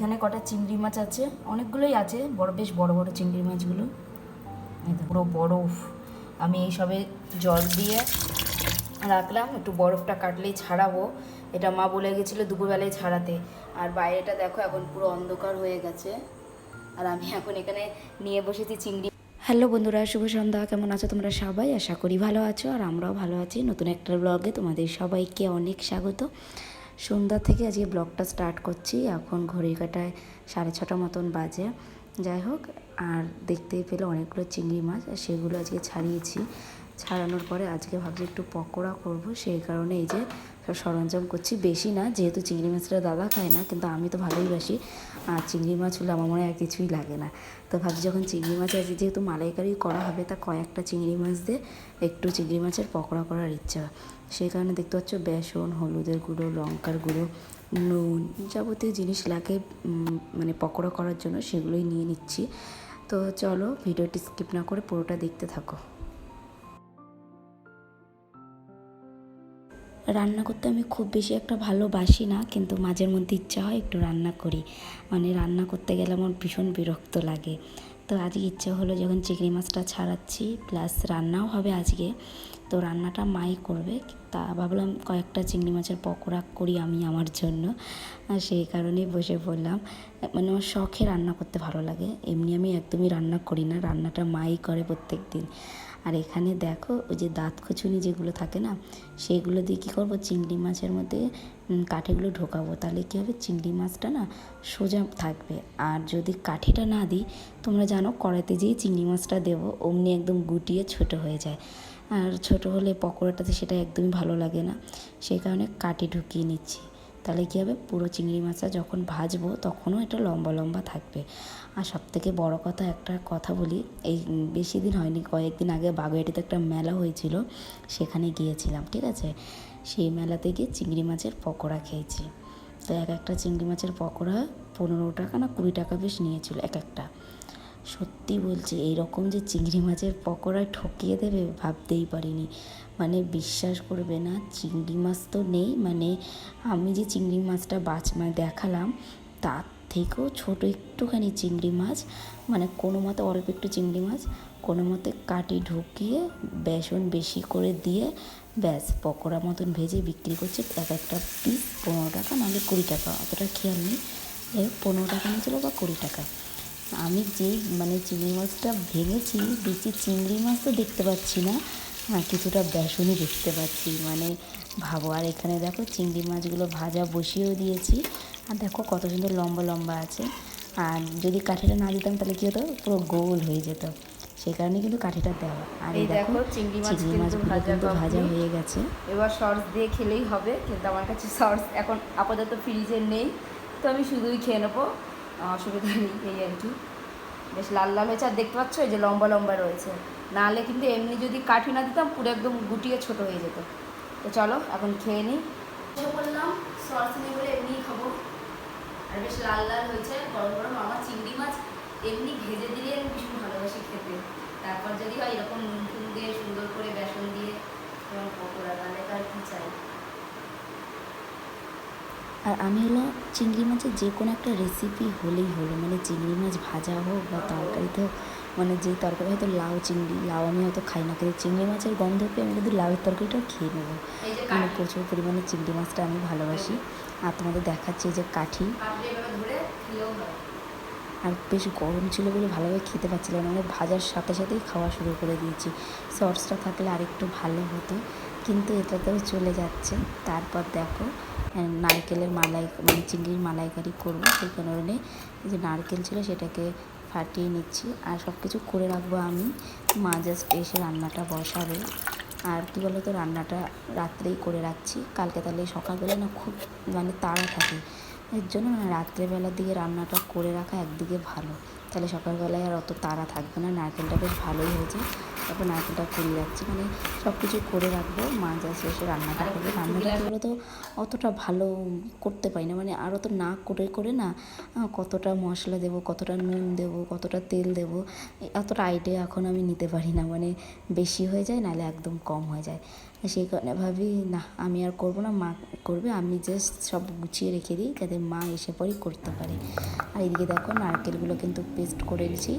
এইখানে কটা চিংড়ি মাছ আছে। অনেকগুলোই আছে, বড় বেশ বড় বড় চিংড়ি মাছগুলো। পুরো বরফ। আমি এই সবে জল দিয়ে রাখলাম, একটু বরফটা কাটলেই ছাড়াবো। এটা মা বলে গেছিল দুপুরবেলায় ছাড়াতে। আর বাইরেটা দেখো, এখন পুরো অন্ধকার হয়ে গেছে। আর আমি এখন এখানে নিয়ে বসেছি চিংড়ি হ্যালো বন্ধুরা, শুভ সন্ধ্যা। কেমন আছো তোমরা সবাই? আশা করি ভালো আছো। আর আমরাও ভালো আছি। নতুন একটা ব্লগে তোমাদের সবাইকে অনেক স্বাগত। সন্ধ্যা থেকে আজকে ব্লগটা স্টার্ট করছি। এখন ঘড়ি কাটায় সাড়ে ছটা মতন বাজে। যাই হোক, আর দেখতেই পেলে অনেকগুলো চিংড়ি মাছ সেগুলো আজকে ছাড়িয়েছি। ছাড়ানোর পরে আজকে ভাবছি একটু পকোড়া করব, সেই কারণে এই যে সব সরঞ্জাম করছি। বেশি না, যেহেতু চিংড়ি মাছটা দাদা খায় না, কিন্তু আমি তো ভালোই বাসি। আর চিংড়ি মাছ হলে আমার মনে হয় কিছুই লাগে না। তো ভাবছি যখন চিংড়ি মাছ আছে, যেহেতু মালাইকারি করা হবে, তা কয়েকটা চিংড়ি মাছ দিয়ে একটু চিংড়ি মাছের পকোড়া করার ইচ্ছা। সেই কারণে দেখতে পাচ্ছ, বেসন, হলুদের গুঁড়ো, লঙ্কার গুঁড়ো, নুন যাবতীয় জিনিস লাগে মানে পকোড়া করার জন্য সেগুলোই নিয়ে নিচ্ছি। তো চলো, ভিডিওটি স্কিপ না করে পুরোটা দেখতে থাকো। রান্না করতে আমি খুব বেশি একটা ভালোবাসি না, কিন্তু মাঝের মধ্যে ইচ্ছা হয় একটু রান্না করি। মানে রান্না করতে গেলে আমার ভীষণ বিরক্ত লাগে। তো আজকে ইচ্ছা হলো যখন চিংড়ি মাছটা ছাড়াচ্ছি, প্লাস রান্নাও হবে আজকে, তো রান্নাটা মাই করবে। তা ভাবলাম কয়েকটা চিংড়ি মাছের পকোড়া করি আমি আমার জন্য। সেই কারণেই বসে পড়লাম। মানে আমার শখে রান্না করতে ভালো লাগে। এমনি আমি একদমই রান্না করি না, রান্নাটা মাই করে প্রত্যেক দিন আর এখানে দেখো ওই যে দাঁত খুচুনি যেগুলো থাকে না সেইগুলো দিয়ে কী করব? চিংড়ি মাছের মধ্যে কাঠিগুলো ঢোকাবো। তাহলে কী হবে? চিংড়ি মাছটা না সোজা থাকবে। আর যদি কাঠিটা না দিই, তোমরা জানো কড়াইতে যেই চিংড়ি মাছটা দেবো, অমনি একদম গুটিয়ে ছোট হয়ে যায়। আর ছোট হলে পকোড়াটাতে সেটা একদমই ভালো লাগে না। সেই কারণে কাঠি ঢুকিয়ে নিচ্ছি। তাহলে কী হবে? পুরো চিংড়ি মাছটা যখন ভাজবো তখনও এটা লম্বা লম্বা থাকবে। আর সবথেকে বড় কথা একটা কথা বলি, এই বেশি দিন হয়নি, কয়েকদিন আগে বাগুয়াটিতে একটা মেলা হয়েছিল, সেখানে গিয়েছিলাম, ঠিক আছে? সেই মেলাতে গিয়ে চিংড়ি মাছের পকোড়া খেয়েছি। তো এক একটা চিংড়ি মাছের পকোড়া পনেরো টাকা না কুড়ি টাকা বেশ নিয়েছিল, এক একটা। সত্যি বলছি, এইরকম যে চিংড়ি মাছের পকোড়ায় ঠকিয়ে দেবে ভাবতেই পারিনি। মানে বিশ্বাস করবে না, চিংড়ি মাছ তো নেই মানে আমি যে চিংড়ি মাছটা বাছ মানে দেখালাম, তার থেকেও ছোট একটুখানি চিংড়ি মাছ মানে কোনো মতে অল্প একটু চিংড়ি মাছ, কোনো মতে কাটি ঢুকিয়ে বেসন বেশি করে দিয়ে ব্যাস পকোড়া মতন ভেজে বিক্রি করছে এক একটা পিস পনেরো টাকা, নাহলে কুড়ি টাকা, অতটা খেয়াল নেই। পনেরো টাকা নিয়েছিল বা কুড়ি টাকা। আমি যেই মানে চিংড়ি মাছটা ভেঙেছি দেখছি চিংড়ি মাছ তো দেখতে পাচ্ছি না আর কিছুটা বেসনই দেখতে পাচ্ছি। মানে ভাবো আর এখানে দেখো চিংড়ি মাছগুলো ভাজা বসিয়েও দিয়েছি। আর দেখো কত সুন্দর লম্বা লম্বা আছে। আর যদি কাঠিটা না দিতাম তাহলে কী হতো? পুরো গোল হয়ে যেত। সেই কারণে কিন্তু কাঠিটা দেওয়া। আর এই দেখো চিংড়ি মাছ কিন্তু ভাজা ভাজা হয়ে গেছে। এবার সস দিয়ে খেলেই হবে কিন্তু আমার কাছে সস এখন আপাতত ফ্রিজে নেই। তো আমি শুধুই খেয়ে নেব। অসুবিধা নেই, এই আর কি। বেশ লাল লাল হয়েছে, আর দেখতে পাচ্ছ এই যে লম্বা লম্বা রয়েছে। নাহলে কিন্তু এমনি যদি কাঠি না দিতাম, পুরো একদম গুটিয়ে ছোট হয়ে যেত। তো চলো, এখন খেয়ে নিই বললাম সস নেই বলে এমনি খাব। আর বেশ লাল লাল হয়েছে, গরম গরম আমার চিংড়ি মাছ এমনি ভেজে দিলে আমি ভীষণ ভালোবাসি খেতে। তারপর যদি হয় এরকম নুন টুন দিয়ে সুন্দর করে বেসন দিয়ে এবং পকোড়া তাহলে তার কি চাই আর আমি হলো চিংড়ি মাছের যে কোনো একটা রেসিপি হলেই হলো। মানে চিংড়ি মাছ ভাজা হোক বা তরকারিতে হোক মানে যে তরকারি হয়তো লাউ চিংড়ি লাউ আমি হয়তো খাই না কিন্তু চিংড়ি মাছের গন্ধ পেয়ে আমি কিন্তু লাউয়ের তরকারিটাও খেয়ে নেব। মানে প্রচুর পরিমাণে চিংড়ি মাছটা আমি ভালোবাসি। আর তোমাদের দেখাচ্ছি যে কাঠি। আর বেশ গরম ছিল বলে ভালোভাবে খেতে পারছিলাম মানে ভাজার সাথে সাথেই খাওয়া শুরু করে দিয়েছি। সসটা থাকলে আরেকটু ভালো হতো। কিন্তু এটাতেও চলে যাচ্ছে। তারপর দেখো নারকেলের মালাই মানে চিংড়ির মালাইকারি করব। সেই কারণে যে নারকেল ছিল সেটাকে ফাটিয়ে নিচ্ছি। আর সব কিছু করে রাখব আমি। মা জাস্ট এসে রান্নাটা বসাবে। আর কী বলো তো রান্নাটা রাত্রেই করে রাখছি। কালকে তাহলে সকালবেলা না খুব মানে তাড়া থাকে। এর জন্য রাত্রেবেলার দিকে রান্নাটা করে রাখা একদিকে ভালো। তাহলে সকালবেলায় আর অত তাড়া থাকবে না। নারকেলটা বেশ ভালোই হয়েছে। তারপর নারকেলটা কুড়িয়ে রাখছি মানে সব কিছু করে রাখব। মা যা শেষে রান্নাটা করবে। রান্নাটা করলে তো অতটা ভালো করতে পারি না। মানে আরও তো না করে করে না কতটা মশলা দেবো, কতটা নুন দেবো, কতটা তেল দেবো অতটা আইডিয়া এখন আমি নিতে পারি না। মানে বেশি হয়ে যায়, নাহলে একদম কম হয়ে যায়। সেই কারণে ভাবি, না, আমি আর করব না, মা করবে, আমি জাস্ট সব গুছিয়ে রেখে দিই যাতে মা এসে পরেই করতে পারে। আর এদিকে দেখো, নারকেলগুলো কিন্তু পেস্ট করে নিয়েছি।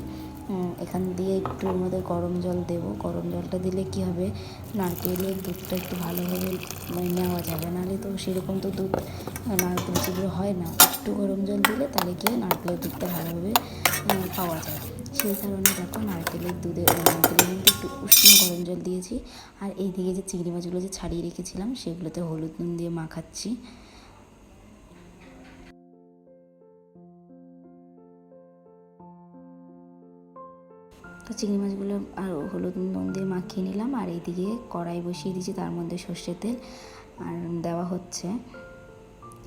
এখান দিয়ে একটু মধ্যে গরম জল দেবো। গরম জলটা দিলে কি হবে? নারকেলের দুধটা একটু ভালোভাবে মানে নেওয়া যাবে। নাহলে তো সেরকম তো দুধ নারকেল হয় না। একটু গরম জল দিলে তাহলে গিয়ে নারকেলের দুধটা ভালোভাবে পাওয়া যায়। সেই কারণে দেখো নারকেলের দুধে নারকেলের মধ্যে একটু উষ্ণ গরম জল দিয়েছি। আর এইদিকে যে চিংড়ি মাছগুলো যে ছাড়িয়ে রেখেছিলাম, সেগুলোতে হলুদ নুন দিয়ে মাখাচ্ছি। তো চিংড়ি মাছগুলো আর হলুদ নুন দিয়ে মাখিয়ে নিলাম। আর এইদিকে কড়াই বসিয়ে দিয়েছি, তার মধ্যে সর্ষের তেল। আর দেওয়া হচ্ছে।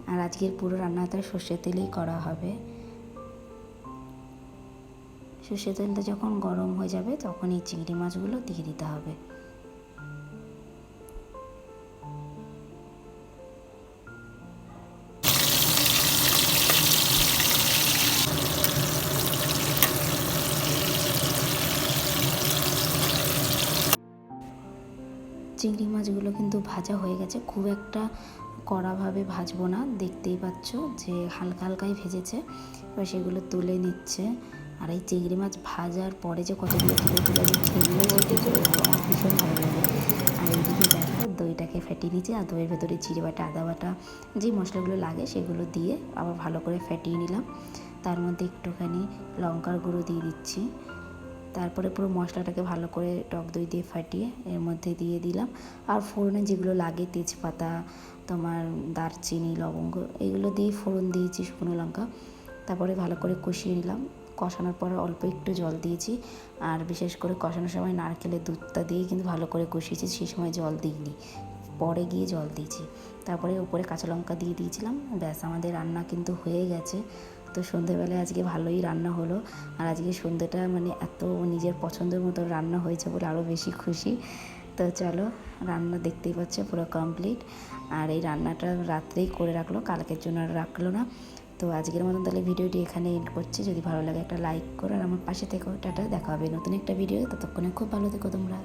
আর আজকের পুরো রান্নাটা সর্ষের তেলেই করা হবে। সর্ষের তেলটা যখন গরম হয়ে যাবে তখন এই চিংড়ি মাছগুলো দিয়ে দিতে হবে। চিংড়ি মাছগুলো কিন্তু ভাজা হয়ে গেছে। খুব একটা কড়াভাবে ভাজবো না। দেখতেই পাচ্ছ যে হালকা হালকাই ভেজেছে। এবার সেগুলো তুলে নিচ্ছে। আর এই চিংড়ি মাছ ভাজার পরে যে কতগুলো তুলে তুলে আমি খেলে আমার ভীষণ ভালো লাগে। আর এইদিকে দেখো দইটাকে ফেটিয়ে নিয়েছি, আর দইয়ের ভেতরে জিরে বাটা, আদা বাটা, যে মশলাগুলো লাগে সেগুলো দিয়ে আবার ভালো করে ফেটিয়ে নিলাম। তার মধ্যে একটুখানি লঙ্কার গুঁড়ো দিয়ে দিচ্ছি। তারপরে পুরো মশলাটাকে ভালো করে টক দই দিয়ে ফাটিয়ে এর মধ্যে দিয়ে দিলাম। আর ফোড়নে যেগুলো লাগে তেজপাতা, তোমার দারচিনি, লবঙ্গ, এগুলো দিয়ে ফোড়ন দিয়েছি শুকনো লঙ্কা। তারপরে ভালো করে কষিয়ে নিলাম। কষানোর পর অল্প একটু জল দিয়েছি। আর বিশেষ করে কষানোর সময় নারকেলের দুধটা দিয়ে কিন্তু ভালো করে কষিয়েছি সেই সময় জল দিইনি। পরে গিয়ে জল দিয়েছি। তারপরে উপরে কাঁচা লঙ্কা দিয়ে দিয়েছিলাম। ব্যাস, আমাদের রান্না কিন্তু হয়ে গেছে। তো সন্ধেবেলায় আজকে ভালোই রান্না হলো। আর আজকে সন্ধেটা মানে এত নিজের পছন্দের মতো রান্না হয়েছে বলে আরও বেশি খুশি। তো চলো, রান্না দেখতেই পাচ্ছে পুরো কমপ্লিট আর এই রান্নাটা রাত্রেই করে রাখল, কালকের জন্য আর রাখল না। তো আজকের মতন তাহলে ভিডিওটি এখানে এন্ড করছি। যদি ভালো লাগে একটা লাইক করো আর আমার পাশে থেকো। টাটা, দেখা হবে নতুন একটা ভিডিও ততক্ষণে খুব ভালো থেকো তোমরা।